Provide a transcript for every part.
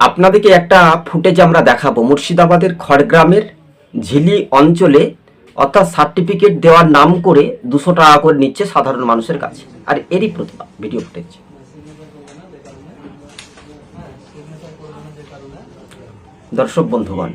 আপনাদেরকে একটা ফুটেজ আমরা দেখাবো। মুর্শিদাবাদের খড়গ্রামের ঝিলি অঞ্চলে অর্থাৎ সার্টিফিকেট দেওয়ার নাম করে দুশো টাকা করে নিচ্ছে সাধারণ মানুষের কাছে। আর এরই প্রতিবাদ ভিডিও ফুটেজ দর্শক বন্ধুগণ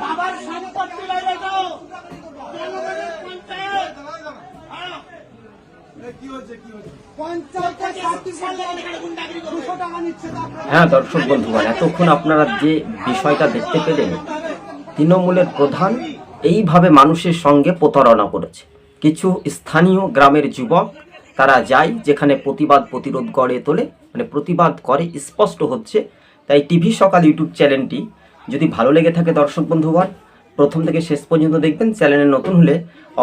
বাবার সম্পত্তি লাগে তো জনগণের পঞ্চায়েত পঞ্চায়েতের সার্টিফিকেট দুশো টাকা নিচ্ছে তো আপনারা হ্যাঁ দর্শক বন্ধুগণ এতক্ষণ আপনারা যে বিষয়টা দেখতে পেলেন তৃণমূলের প্রধান এইভাবে মানুষের সঙ্গে প্রতারণা করেছে। কিছু স্থানীয় গ্রামের যুবক তারা যায় যেখানে প্রতিবাদ প্রতিরোধ গড়ে তোলে মানে প্রতিবাদ করে স্পষ্ট হচ্ছে। তাই টিভি সকাল ইউটিউব চ্যানেলটি যদি ভালো লেগে থাকে দর্শক বন্ধুগণ প্রথম থেকে শেষ পর্যন্ত দেখবেন চ্যানেলে নতুন হলে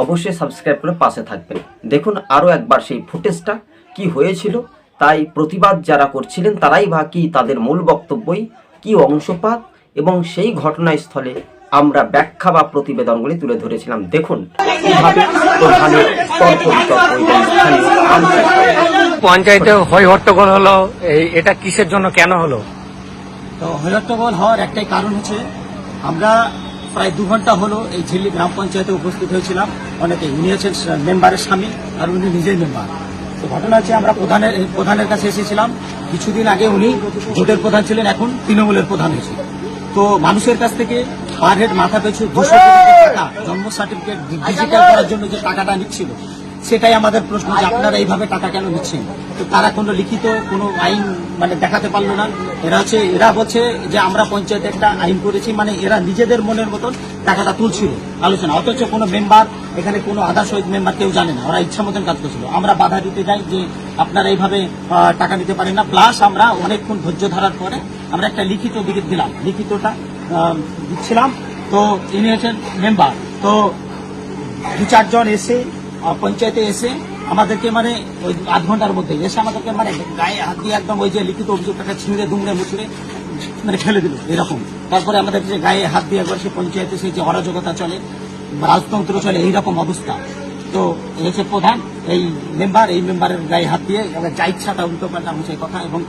অবশ্যই সাবস্ক্রাইব করে পাশে থাকবেন। দেখুন আরও একবার সেই ফুটেজটা কি হয়েছিল তাই প্রতিবাদ যারা করছিলেন তারাই বা কি তাদের মূল বক্তব্যই কি অংশপাত এবং সেই ঘটনাস্থলে আমরা ব্যাখ্যা বা প্রতিবেদনগুলি তুলে ধরেছিলাম। দেখুন পঞ্চায়েতে হই হট্টগোল হলো এটা কিসের জন্য কেন হলো? তো হরিহট্টগোল হওয়ার একটাই কারণ হচ্ছে আমরা প্রায় দু ঘণ্টা হলো এই ঝিল্লি গ্রাম পঞ্চায়েতে উপস্থিত হয়েছিলাম। অনেকে উনি হচ্ছেন মেম্বারের স্বামী আর উনি নিজেই মেম্বার তো ঘটনা হচ্ছে আমরা প্রধানের প্রধানের কাছে এসেছিলাম। কিছুদিন আগে উনি জোটের প্রধান ছিলেন, এখন তৃণমূলের প্রধান হয়েছে তো মানুষের কাছ থেকে পার হেড মাথা পিছু দুশো টাকা জন্ম সার্টিফিকেট ডিজিটাল করার জন্য যে টাকাটা নিচ্ছিল। সেটাই আমাদের প্রশ্ন যে আপনারা এইভাবে টাকা কেন নিচ্ছেন তো তারা কোনো লিখিত কোনো আইন মানে দেখাতে পারল না। এরা হচ্ছে, এরা বলছে যে আমরা পঞ্চায়েতে একটা আইন করেছি মানে এরা নিজেদের মনের মতন টাকাটা তুলছিল আলোচনা। অথচ কোনো মেম্বার, এখানে কোনো আধা শহীদ মেম্বার কেউ জানে না। ওরা ইচ্ছা মতন কাজ করছিল। আমরা বাধা দিতে যাই যে আপনারা এইভাবে টাকা নিতে পারেন না। প্লাস আমরা অনেকক্ষণ ধৈর্য ধরার পরে আমরা একটা লিখিত দিকে দিলাম। লিখিতটা দিচ্ছিলাম। তো ইনি হচ্ছেন মেম্বার। তো দু চারজন এসে পঞ্চায়েতে এসে আমাদেরকে মানে ওই আধ ঘণ্টার মধ্যে এসে আমাদেরকে মানে গায়ে হাত দিয়ে একদম ওই যে লিখিত অভিযোগটাকে ছিঁড়ে, দুমড়ে মুচড়ে মানে ফেলে দিল, এরকম। তারপরে আমাদের যে গায়ে হাত দিয়ে একবার সে পঞ্চায়েতে সেই যে অরাজকতা চলে রাজতন্ত্র চলে, এইরকম অবস্থা। তো হচ্ছে প্রধান, এই মেম্বার এই মেম্বারের গায়ে হাত দিয়ে যা ইচ্ছা তা উল্টো পাল্টা হচ্ছে কথা এবং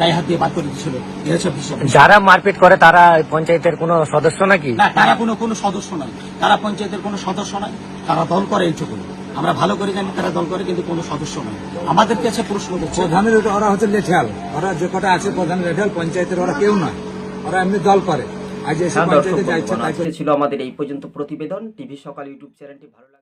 গায়ে হাত দিয়ে বাদ করে দিচ্ছিল এই বিষয় যারা মারপিট করে তারা পঞ্চায়েতের কোনো সদস্য নাকি? না তারা কোনো কোনো সদস্য নয় তারা পঞ্চায়েতের কোনো সদস্য নয় তারা দল করে এইটুকু আমরা ভালো করে জানি তারা দল করে কিন্তু কোনো সদস্য নয় আমাদের কাছে প্রশ্ন করছে প্রধানের ওরা হচ্ছে লেঠাল ওরা যে কটা আছে প্রধান লেঠাল পঞ্চায়েতের ওরা কেউ নয়। ওরা এমনি দল করে। আজ এসে পঞ্চায়েতে যা ইচ্ছা বন্ধুগণ, তাই আজকে ছিল আমাদের এই পর্যন্ত প্রতিবেদন। টিভি সকাল ইউটিউব চ্যানেলটি ভালো লাগে